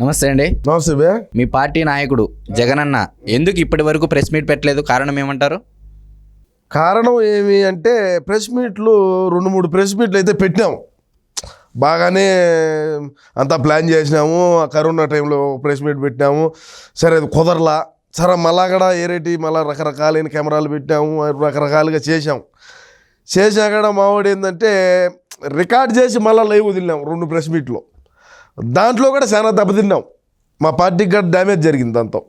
నమస్తే అండి. నమస్తే బే. మీ పార్టీ నాయకుడు జగనన్న ఎందుకు ఇప్పటి వరకు ప్రెస్ మీట్ పెట్టలేదు? కారణం ఏమంటారు? కారణం ఏమి అంటే ప్రెస్ మీట్లు రెండు మూడు ప్రెస్ మీట్లు అయితే పెట్టినాము. బాగానే అంతా ప్లాన్ చేసినాము. ఆ కరోనా టైంలో ప్రెస్ మీట్ పెట్టినాము. సరే అది కుదరలా. సరే మళ్ళా కూడా ఏరేటి మళ్ళీ రకరకాలైన కెమెరాలు పెట్టాము రకరకాలుగా చేసాం చేసినా కూడా మావాడు ఏంటంటే రికార్డ్ చేసి మళ్ళీ లైవ్ వదిలినాం రెండు ప్రెస్ మీట్లో. దాంట్లో కూడా చాలా దెబ్బతిన్నాం. మా పార్టీకి కూడా డ్యామేజ్ జరిగింది దాంతో.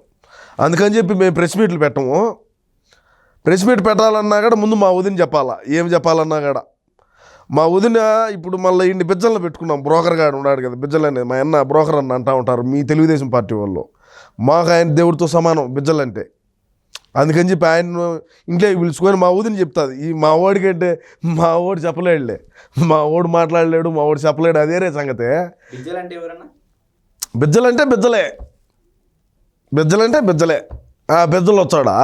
అందుకని చెప్పి మేము ప్రెస్ మీట్లు పెట్టము. ప్రెస్ మీట్ పెట్టాలన్నా కూడా ముందు మా వదిన చెప్పాలా? ఏం చెప్పాలన్నా కూడా. మా వదిన ఇప్పుడు మళ్ళీ ఇన్ని బిజ్జలను పెట్టుకున్నాం. బ్రోకర్ గాడు ఉన్నాడు కదా బిజ్జలు అనేది మా అన్న బ్రోకర్ అన్న అంటూ ఉంటారు మీ తెలుగుదేశం పార్టీ వాళ్ళు. మాకు ఆయన దేవుడితో సమానం బిజ్జలంటే. అందుకని చెప్పి ఆయన ఇంట్లోకి పిలుచుకొని మా ఊదిని చెప్తుంది. ఈ మా ఓడికంటే మా ఓడి చెప్పలేడులే. మా ఓడు మాట్లాడలేడు మా ఓడి చెప్పలేడు. అదేరే సంగతే. బిజ్జలంటే బిజ్జలే. బిజ్జలంటే బిజ్జలే. ఆ బిజ్జలు వచ్చాడా?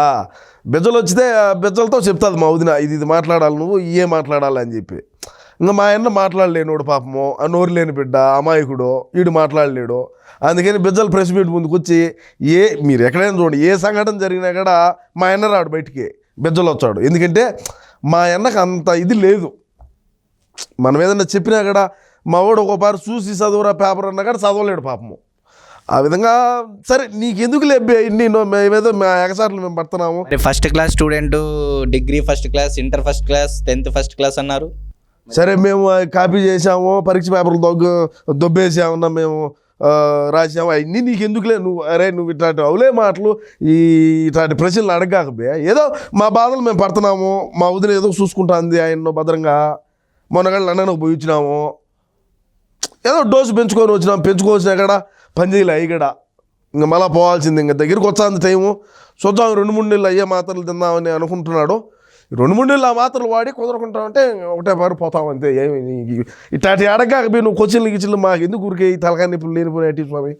బిజ్జలు వచ్చితే బిజ్జలతో చెప్తుంది మా వదిన. ఇది ఇది మాట్లాడాలి నువ్వు ఇయే మాట్లాడాలి అని చెప్పి. ఇంకా మా అన్న మాట్లాడలేనోడు పాపము. ఆ నోరు లేని బిడ్డ అమాయకుడు వీడు మాట్లాడలేడు. అందుకని బిజ్జలు ప్రెస్ మీట్ ముందుకు వచ్చి ఏ మీరు ఎక్కడైనా చూడండి ఏ సంఘటన జరిగినా కూడా మా అన్న రాడు బయటికి. బిజ్జలు వచ్చాడు. ఎందుకంటే మా అన్నకు అంత ఇది లేదు. మనం ఏదన్నా చెప్పినా కూడా మా వాడు ఒకపారి చూసి చదువురా పేపర్ అన్నా కూడా చదవలేడు పాపము. ఆ విధంగా సరే నీకెందుకు లేబ్బే ఇన్ని మేమేదో మా ఎగసార్లు మేము పడుతున్నాము. First class student degree first class inter first class tenth first class అన్నారు? సరే మేము కాపీ చేసాము పరీక్ష పేపర్లు దొగ్గ దొబ్బేసామన్నా మేము రాసాము అవన్నీ నీకు ఎందుకులే నువ్వు అరే నువ్వు ఇట్లాంటి అవులే మాటలు ఈ ఇట్లాంటి ప్రశ్నలు అడగకపోయా ఏదో మా బాధలు మేము పడుతున్నాము మా వదిన ఏదో చూసుకుంటుంది ఆయన భద్రంగా. మొన్నగాళ్ళు లండన్కి పోయి వచ్చినాము. ఏదో డోసు పెంచుకొని వచ్చినాం పెంచుకోవచ్చిన కూడా పని చేయలే అయ్యి కూడా ఇంకా మళ్ళీ పోవాల్సింది ఇంకా దగ్గరికి వచ్చాంది టైము. చూద్దాం రెండు మూడు నెలలు అయ్యే మాత్రలు తిందామని అనుకుంటున్నాడు. రెండు మూడు నెలలు ఆ మాత్రలు వాడి కుదరకుంటామంటే ఒకటే పారు పోతాం అంతే. ఏమి ఇట్లాంటి అడగాక నువ్వు కొచ్చిళ్ళు గిచ్చిన్లు మాకు ఎందుకు ఊరికే ఈ తలకాయ నిప్పులు లేనిపోయినాయి స్వామి?